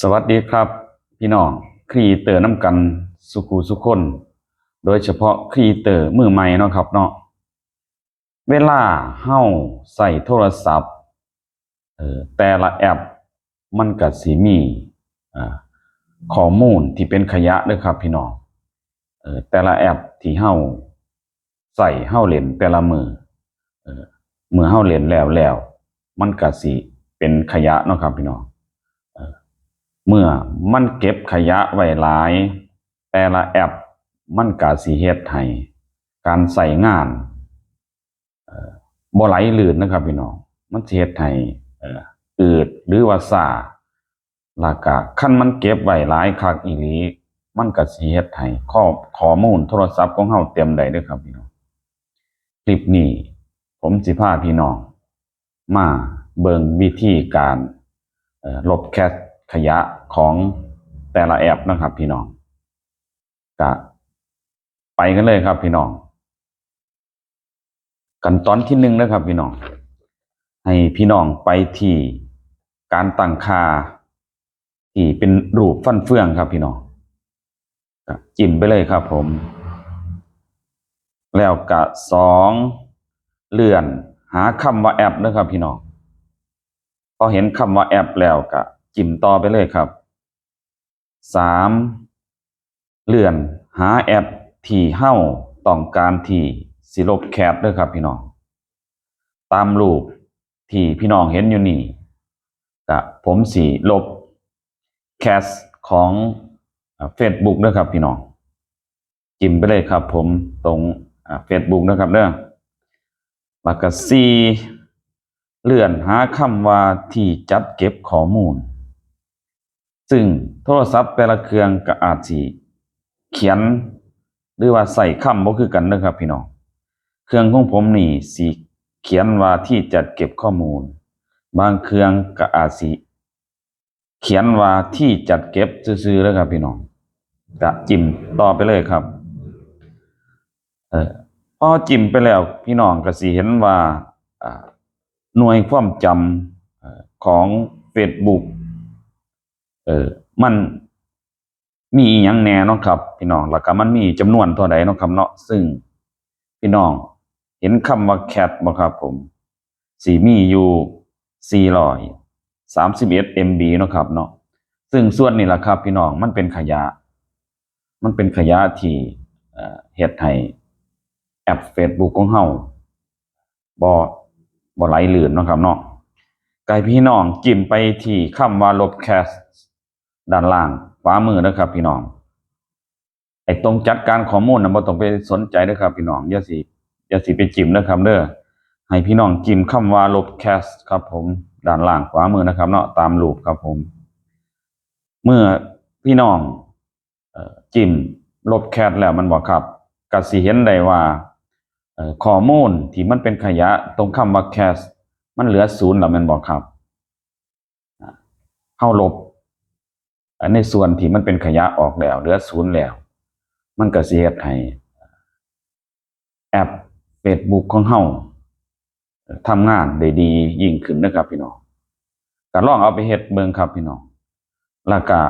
สวัสดีครับ พี่น้องครีเตอร์น้ำกันสุขูสุคน โดยเฉพาะครีเตอร์มือใหม่เนาะครับเนาะเวลาเฮาใส่โทรศัพท์เออแต่ละแอปมันก็สิมีข้อมูลที่เป็นขยะด้อครับ พี่น้องเออแต่ละแอปที่เฮาใส่เฮาเล่นแต่ละมือเออเมื่อเฮาเล่นแล้วแล้วมันก็สิเป็นขยะเนาะครับพี่น้อง เมื่อมันเก็บขยะไว้หลาย แต่ละแอปมันก็สิเฮ็ดให้การใส่งานบ่อบ่ไหลลื่นนะครับพี่น้อง มันเฮ็ดให้เอืดหรือว่าซาล้วก็คันมันเก็บไว้หลายคักอีหลีมันก็สิเฮ็ดให้ข้อข้อมูลโทรศัพท์ของเฮาเต็มได้เด้อครับพี่น้อง คลิปนี้ ผมสิพาพี่น้อง มาเบิ่งวิธีการลบแคสขยะ ของแต่ละแอปนะครับ พี่น้องก็ไปกันเลยครับ พี่น้องกันตอนที่หนึ่งนะครับ พี่น้องให้พี่น้องไปที่การตั้งค่าที่เป็นรูปฟันเฟืองครับ พี่น้องก็จิ้มไปเลยครับ ผม แล้วก็สองเลื่อน หาคำว่าแอปนะครับ พี่น้องพอเห็นคำว่าแอปแล้วก็จิ้มต่อไปเลยครับ สามเลื่อนหาแอปที่เฮ้าต้องการที่สิลบแคปด้วยครับพี่น้อง ตามรูปที่พี่น้องเห็นอยู่นี่ก็ผมสีลบแคสของเฟซบุ๊กด้วยครับพี่น้อง จิ้มไปเลยครับผมตรงเฟซบุ๊กนะครับเด้อแล้วก็สีเลื่อนหาคำว่าที่จัดเก็บข้อมูล ซึ่ง โทรศัพท์แต่ละเครื่องก็อาจสิเขียน หรือว่าใส่คำบ่คือกันนะครับ พี่น้องเครื่องของผมนี่สิเขียนว่าที่จัดเก็บข้อมูล บางเครื่องก็อาจสิเขียนว่าที่จัดเก็บซื่อๆแล้วครับพี่น้องก็จิ้มต่อไปเลยครับ เออพอจิ้มไปแล้ว พี่น้องก็สิเห็นว่าหน่วยความจำของ Facebook เออ มันมีอหยังแน่เนาะครับ พี่น้องแล้วก็มันมีจำนวนเท่าใดเนาะครับเนาะซึ่ง พี่น้อง เห็นคำว่า cat บ่ครับ ผมสีมีอยู่431 MB เอ็ดเอ็มบีนาะครับ เนาะซึ่งส่วนนี้ล่ะครับ พี่น้องมันเป็นขยะ มันเป็นขยะที่เอ่อเฮ็ดให้แอป Facebook ของเฮาบ่บ่ไหลลื่นเนาะครับเนาะไก่พี่น้องจิ้มไปที่คำว่าลบแคส ด้านล่างขวามือนะครับ พี่น้องไอ้ตรงจัดการข้อมูลนะบ่ต้องไปสนใจนะครับ พี่น้องอย่าสิอย่าสิไปจิ้มนะครับ เด้อให้พี่น้องจิ้มคำว่าลบแคสครับผมด้านล่างขวามือนะครับ เนาะตามรูปครับผม เมื่อพี่น้องจิ้มลบแคสแล้วมันบอกครับกสิเห็นได้ว่าเอ่อข้อมูลที่มันเป็นขยะตรงคำว่า cache มันเหลือศูนย์แล้วมันบอกครับเข้าลบ อันในส่วนที่มันเป็นขยะออกแล้วเหลือศูนย์แล้ว มันก็เฮ็ดให้แอป Facebook ของเฮาทำงานได้ดียิ่งขึ้นนะครับพี่น้องก็ลองเอาไปเฮ็ดเบิ่งครับพี่น้องแล้วก็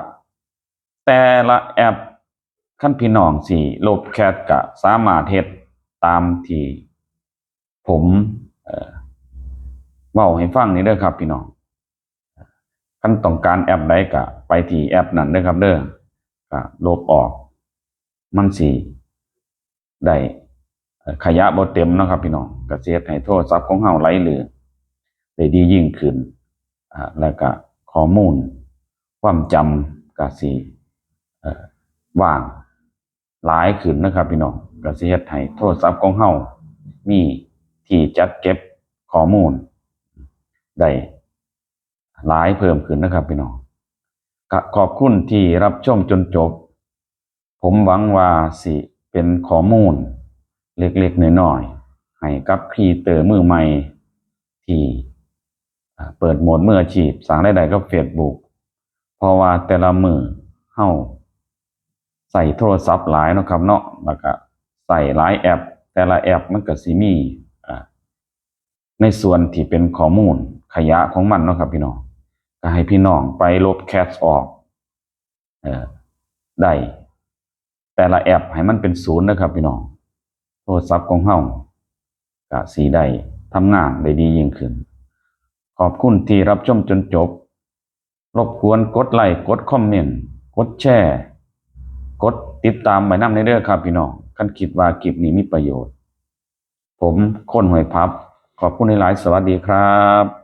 แต่ละแอปขั้นพี่น้องสิลบแคทก็สามารถเฮ็ดตามที่ผมเอ่อเว้าให้ฟังนี่เด้อครับพี่น้อง คันต้องการแอปใดก็ไปที่แอปนั้นเด้อครับ เด้อก็ลบออก มันสิได้ขยะบ่เต็มนะครับ พี่น้องก็สิเฮ็ดให้โทรศัพท์ของเฮาไหลลื่นได้ดียิ่งขึ้นอ่าแล้วก็ข้อมูล ความจำก็สิเอ่อว่างหลายขึ้นนะครับ พี่น้องก็สิเฮ็ดให้โทรศัพท์ของเฮามีที่จัดเก็บข้อมูลได้ หลายเพิ่มขึ้นนะครับพี่น้องขอบคุณที่รับชมจนจบ ผมหวังว่าสิเป็นข้อมูล เล็กๆน้อยๆให้กับครีเตอร์มือใหม่ ที่เปิดโหมดมืออาชีพสร้างรายได้กับ Facebook เพราะว่าแต่ละมือเฮาใส่โทรศัพท์หลายนะครับเนาะแล้วก็ใส่หลายแอป แต่ละแอปมันก็สิมีในส่วนที่เป็นข้อมูลขยะของมันเนาะครับพี่น้อง ก็ให้พี่น้องไปลบแคสออกเออได้แต่ละแอปให้มันเป็นศูนย์นะครับ พี่น้องโทรศัพท์ของเฮาก็สีได้ทำงานได้ดียิ่งขึ้น ขอบคุณที่รับชมจนจบ รบกวนกดไลค์กดคอมเมนต์กดแชร์ กดติดตามไว้ำในเด้องครับพี่น้องคันคิดว่าคลิปนี้มีประโยชน์ ผมคนหวยพับ ขอบคุณหลายสวัสดีครับ